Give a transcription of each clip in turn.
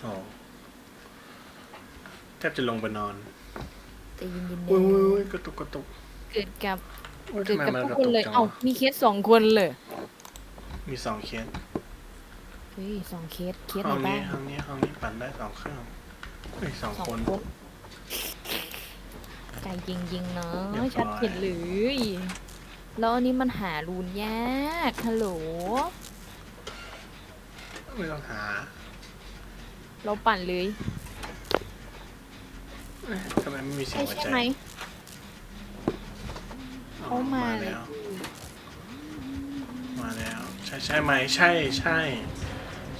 โอ้แทบจะลงไปนอนแต่ยินยินอุ้ยเด้อุ้ยออุ้ยกระตุกกระตุกเกิดกับอุ้ยเกิทำดไมกับมันทุกคนกระตุกเลยจังเอ้าวะมีเคสสองคนเลยมีสองเคสเฮ้ยสองเคสเคสห้ไหนองบ้านี้งห้องนี้ห้องนี้ปั่นได้สองเครื่องเฮ้ยสองสองคน คนไก่ยิงยิงๆเนาะเรียบร้อย ชัดเจนเลยแล้วอันนี้มันหารูนยากฮัลโหล ไม่ต้องหา เราปั่นเลยเอ๊ะทำไมไม่มีเสียใช่งหัวใช่ใจไหม อ๋อเขามาเลย แล้ว มาแล้ว ใช่ใช่ไหมใช่ใช่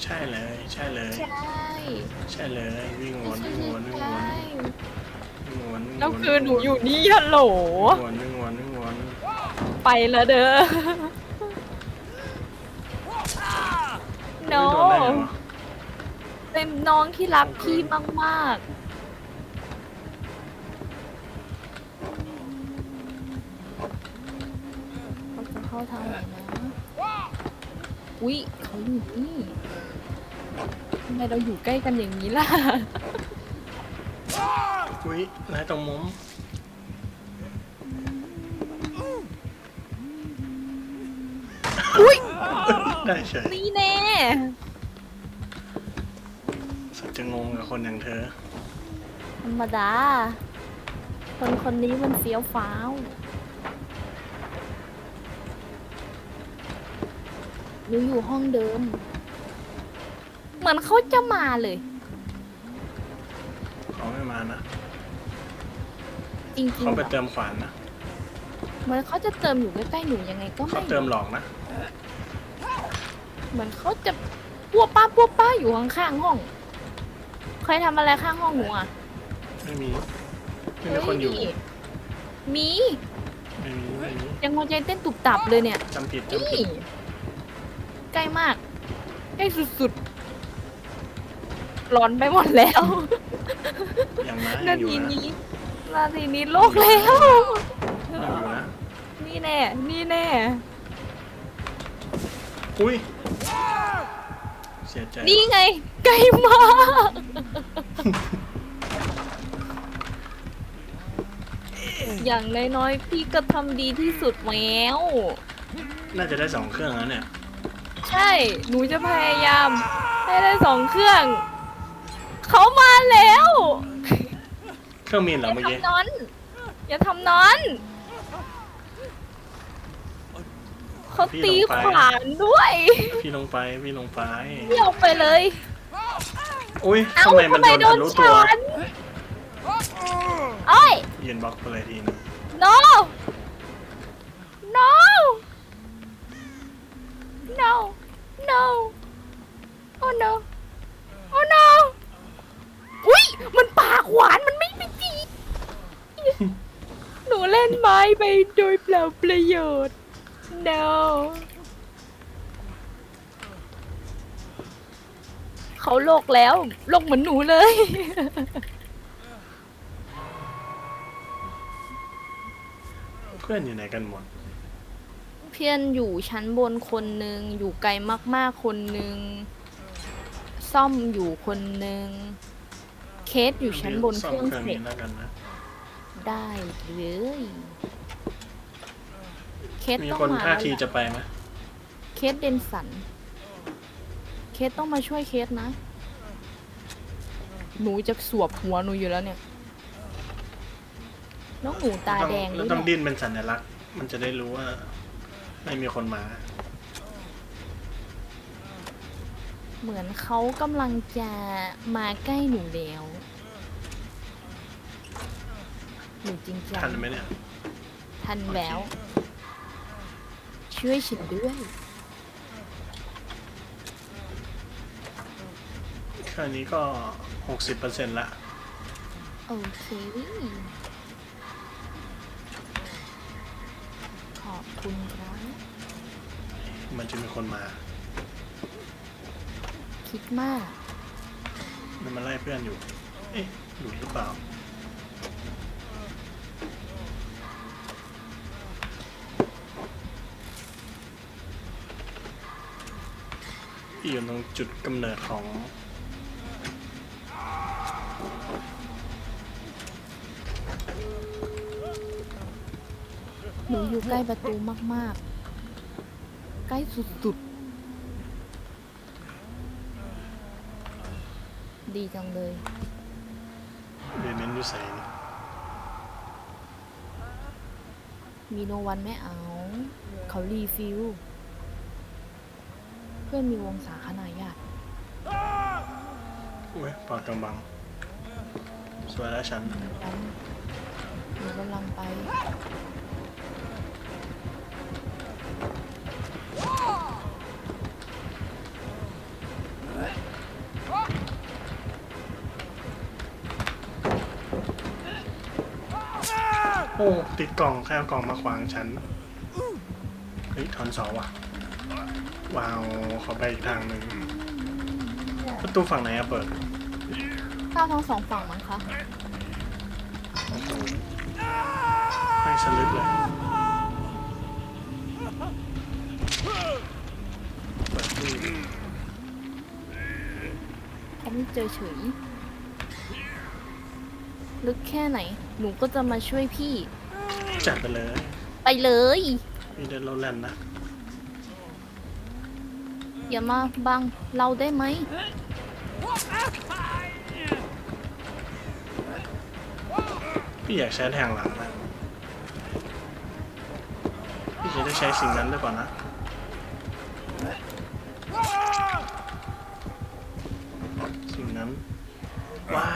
ใช่เลย ใช่เลย ใช่ใช่เลย วิ่งวนวิ่งวนวิ่งวนใช่วิ่งวนวิ่งวนแล้วคือหนูอยู่นี่ฮัลโหล วิ่งวนวิ่งวนวิ่งวนไปแล้วเด้อไม่ no โดนได้ไงวะ เป็นน้องที่รักพี่มากๆเขาจะเข้าทางไหนนะอุ๊ยเขาอยู่นี่ทำไมเราอยู่ใกล้กันอย่างนี้ล่ะ อุ้ยนายตรงมุมอุ๊ยได้เฉยนี่แน่สัก จะงงกับคนอย่างเธอ ธรรมดา คนคนนี้มันเฟี้ยวฟ้าว หนูอยู่ห้องเดิม เหมือนเขาจะมาเลย เขาไม่มานะ จริงๆเขาไปเหรอเติมขวานนะเหมือนเขาจะเติมอยู่ใกล้ๆหนูยังไงก็เขาไม่ เติมหลอกนะ เหมือนเขาจะปัวป้าปัวป้าอยู่ข้างๆห้อง ใครทำอะไรข้างห้องหนูอะไม่มี ไม่มีคนอยู่ เฮ้มี ไม่มีไม่มียังหัวใจเต้นตุบตับเลยเนี่ยจำผิดจำนี่ผิดใกล้มาก ใกล้สุดๆร้อนไปหมดแล้วยังนะยันางอยู่ทีนะนี้นาทีนี้โลกแล้ว ยังอยู่นะ นี่แน่ นี่แน่ อุ้ยเสียใจนี่ไงใกล้มาก อย่างน้อยๆ พี่ก็ทำดีที่สุดแล้ว น่าจะได้สองเครื่องแล้วเนี่ย ใช่ หนูจะพยายาม ให้ได้สองเครื่อง เขามาแล้ว เครื่องมีนเหอรอเมื่อกี้ย่าทำนอน อย่าทำนอน เขาตีขวานด้วย พี่ลงไปพี่ลงไปเดี่ยวไปเลย อุ้ยเอ้าทำไมมันทำไมโดนโดทะนลุตัว ฉันโอ้ย ยืนบล็อกไปเลยทีนึง no no no no oh no oh no อุ้ยมันปากหวานมันไม่ไม่ดีหนูเล่นไม้ไปโดยเปล่าประโยชน์ no เขาโลกแล้วโลกเหมือนหนูเลย เพื่อนอยู่ไหนกันหมด เพื่อนอยู่ชั้นบนคนหนึ่งอยู่ไกลมากๆคนหนึ่งซ่อมอยู่คนหนึ่งเคสอยู่ชั้นบนเคซ่อมรื่องเครื่องเสร็นี้จแล้วกันนะ ได้เลย เคสมีต้องคนมาท่าแล้วทีล่ะจะไปไหมเคสเดนสัน เคสต้องมาช่วยเคสนะ หนูจะสวบหัวหนูอยู่แล้วเนี่ย น้องหนูตาแดงแล้วด้วยต้องเนี่ยดิ้นเป็นสัญลักษณ์ มันจะได้รู้ว่า ไม่มีคนมา เหมือนเขากำลังจะมาใกล้หนูแล้วหนูจริงจัทันงไหมเนี่ย ทันแล้ว ช่วยฉันด้วย แค่นี้ก็หกสิบเปอร์เซ็นต์ละ โอเค ขอบคุณครับ มันจะมีคนมา คิดมาก มันมาไล่เพื่อนอยู่ เอ๊ะหลุดหรือเปล่า อยู่ตรงจุดกำเนิดของหนูอยู่ใกล้ประตูมาก ๆ ใกล้สุด ๆ ดีจังเลย เบเมนต์ดูใส่นี่มีโนวันไม่เอา เขารีฟิล เพื่อนมีวงสาขนาดใหญ่อุ้ยปากกำบัง สวยแล้วฉันกันหนูกำลังไป โอ้ ติดกล่องแค่เอากล่องมาขวางฉัน เฮ้ยทอนเสาว่ะ ว้าวเขาไปอีกทางหนึ่งประตูฝั่งไหนอะเปิดข้าวทั้งสองฝั่งมั้งคะโอ้โหไม่สลึกเลยเปิดตู้เขาไม่เจอเฉยลึกแค่ไหน หนูก็จะมาช่วยพี่ จัดไปเลย ไปเลย มีเดินโรแลนด์นะ อย่ามาบังเราได้ไหมพี่อยากใช้แทงหลังนะพี่จะได้ใช้สิ่งนั้นด้วยก่อนนะสิ่งนั้นว้า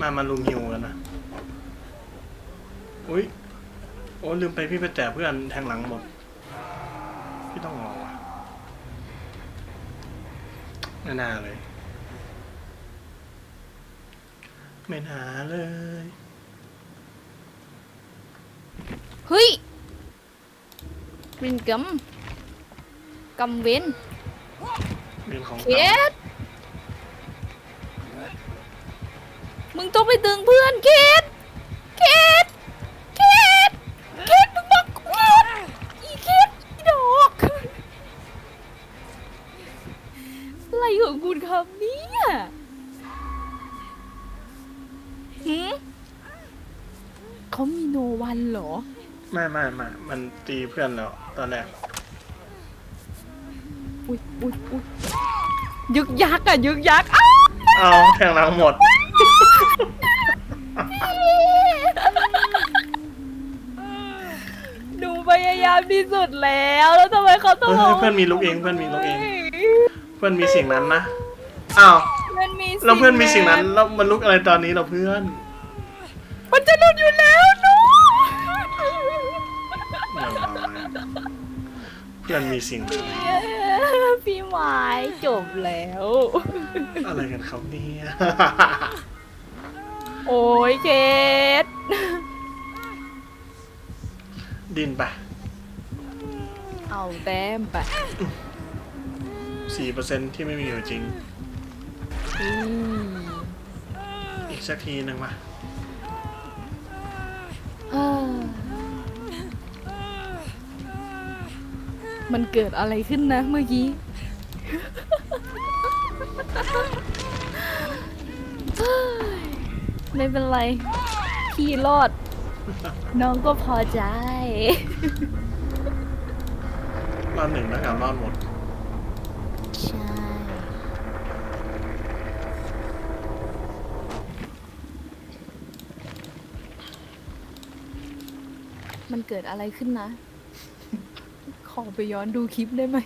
มามาลุมฮิวกันนะ อุ้ย โอ้ลืมไปพี่ไปแจกเพื่อนแทงหลังหมด พี่ต้องรอว่ะไม่น่าเลย ไม่น่าเลย เฮ้ยรินกัมกัมเวนเรื่องของเคเก่าสมึงต้องไปดึงเพื่อนเคสเคสเคสเคสมึงบอกกูเคสอีเคสอีดอกอะไรของคุณครับ เนี่ยหืมเขามีโนวันเหรอ ไม่ไม่ไม่มันตีเพื่อนแล้ว ตอนแรก อุ้ยอุ้ยอุ้ยยึกยักอะยึกยักอ้าวเอาแทงหลังหมดหนูพยายามที่สุดแล้ว แล้วทำไมเขาต้องเฮ้ยเพื่อนมีลูกเองเพื่อนมีลูกเอง เพื่อนมีสิ่งนั้นนะ อ้าวเพื่อนมีแล้วเพื่อนมีสิ่งนั้นแล้วมันลุกอะไรตอนนี้เราเพื่อนมันจะหลุดอยู่แล้วหนูเดี๋ยวมาเพื่อนมีสิ่งนั้นพี่หมายจบแล้ว อะไรกันครับเนี่ยโอ้ยเคสดินไปเอาแต้มไปสี่เปอร์เซ็นที่ไม่มีอยู่จริง อืมอีกสักทีหนึ่งมาเอ้อมันเกิดอะไรขึ้นนะเมื่อกี้ ไม่เป็นไร พี่รอด น้องก็พอใจ รอบหนึ่งแล้วกันรอบหมด ใช่ มันเกิดอะไรขึ้นนะ ขอไปย้อนดูคลิปได้ไหม